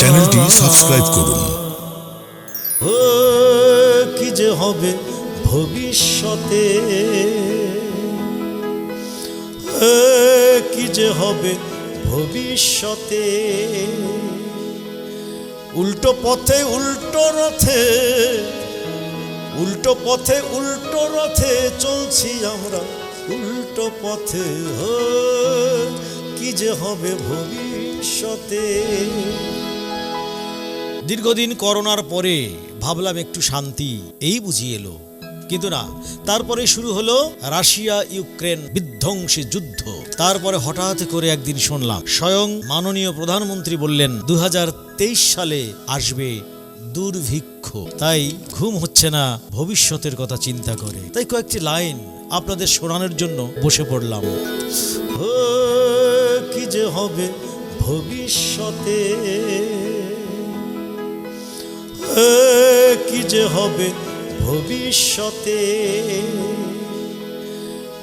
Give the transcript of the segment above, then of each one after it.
চ্যানেলটি সাবস্ক্রাইব করুন। কি যে হবে ভবিষ্যতে? কি যে হবে ভবিষ্যতে? উল্টো পথে উল্টো রথে উল্টো পথে উল্টো রথে চলছি আমরা উল্টো পথে। হো কি যে হবে ভবিষ্যতে? দীর্ঘদিন করোনার পরে ভাবলাম একটু শান্তি, এই বুঝি এলো। কিন্তু না, তারপরে শুরু হলো রাশিয়া ইউক্রেন বিধ্বংসী যুদ্ধ। তারপরে হঠাৎ করে একদিন শুনলাম, স্বয়ং মাননীয় প্রধানমন্ত্রী বললেন দু হাজার তেইশ সালে আসবে দুর্ভিক্ষ। তাই ঘুম হচ্ছে না, ভবিষ্যতের কথা চিন্তা করে। তাই কয়েকটি লাইন আপনাদের শোনানোর জন্য বসে পড়লাম। হবে ভবিষ্যতে। কি যে হবে ভবিষ্যতে।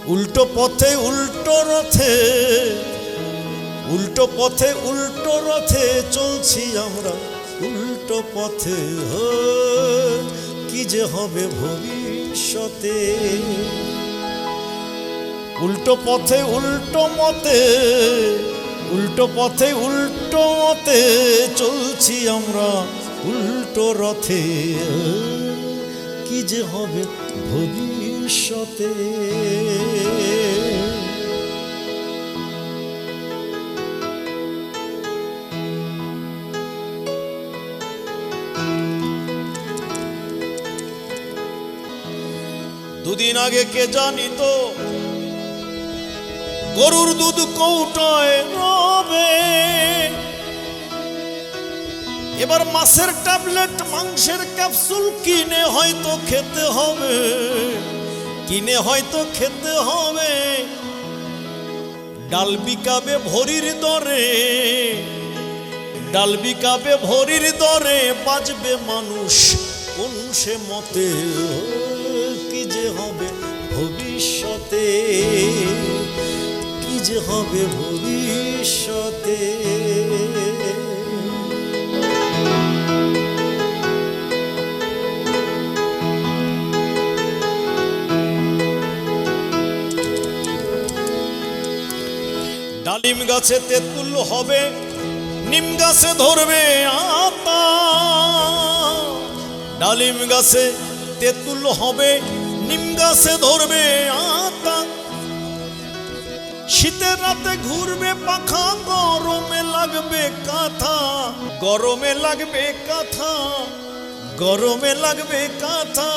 উল্টো পথে উল্টো রথে, উল্টো পথে উল্টো রথে চলছি আমরা। উল্টো পথে, হো, কি যে হবে ভবিষ্যতে। উল্টো পথে উল্টো মতে উল্টো পথে, উল্টো মতে চলছি আমরা, উল্টো রথে। কি যে হবে ভবিষ্যতে? দুদিন আগে কে জানি তো গরুর দুধ কৌটায় এবার মাছের ট্যাবলেট, মাংসের ক্যাপসুল কিনে হয়তো খেতে হবে। কিনে হয়তো খেতে হবে। ডাল বিকাবে ভরির দরে, ডাল বিকাবে ভরির দরে বাজবে মানুষ। কোন সে মতে, কি যে হবে ভবিষ্যতে? হবে ভবিষ্যতে। ডালিম গাছে তেঁতুল হবে, নিম গাছে ধরবে আতা। ডালিম গাছে তেঁতুল হবে, নিম গাছে ধরবে আতা। শীতের রাতে ঘুরবে পাখা, গরমে লাগবে কাঁথা। গরমে লাগবে কাঁথা, গরমে লাগবে কাঁথা।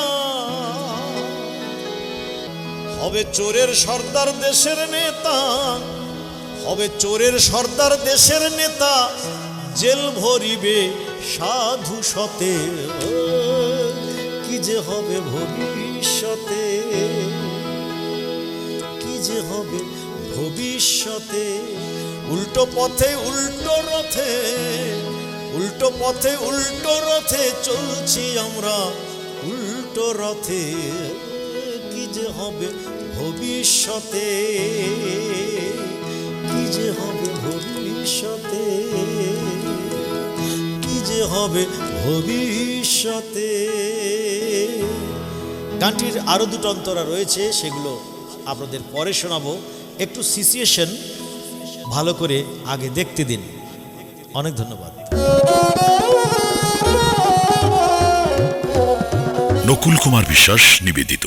হবে চোরের সর্দার দেশের নেতা, হবে চোরের সর্দার দেশের নেতা, জেল ভরিবে সাধু সতে। কি যে হবে ভবিষ্যতে? কি যে হবে ভবিষ্যতে, উল্টো পথে, উল্টো রথে, উল্টো পথে, উল্টো রথে চলছি আমরা, উল্টো রথে। কি যে হবে ভবিষ্যতে, কি যে হবে ভবিষ্যতে, কি যে হবে ভবিষ্যতে। গানটির আরও দুটো অন্তরা রয়েছে, সেগুলো আপনাদের পরে শোনাবো। একটু সিচুয়েশন ভালো করে আগে দেখতে দিন। অনেক ধন্যবাদ। নকুল কুমার বিশ্বাস নিবেদিত।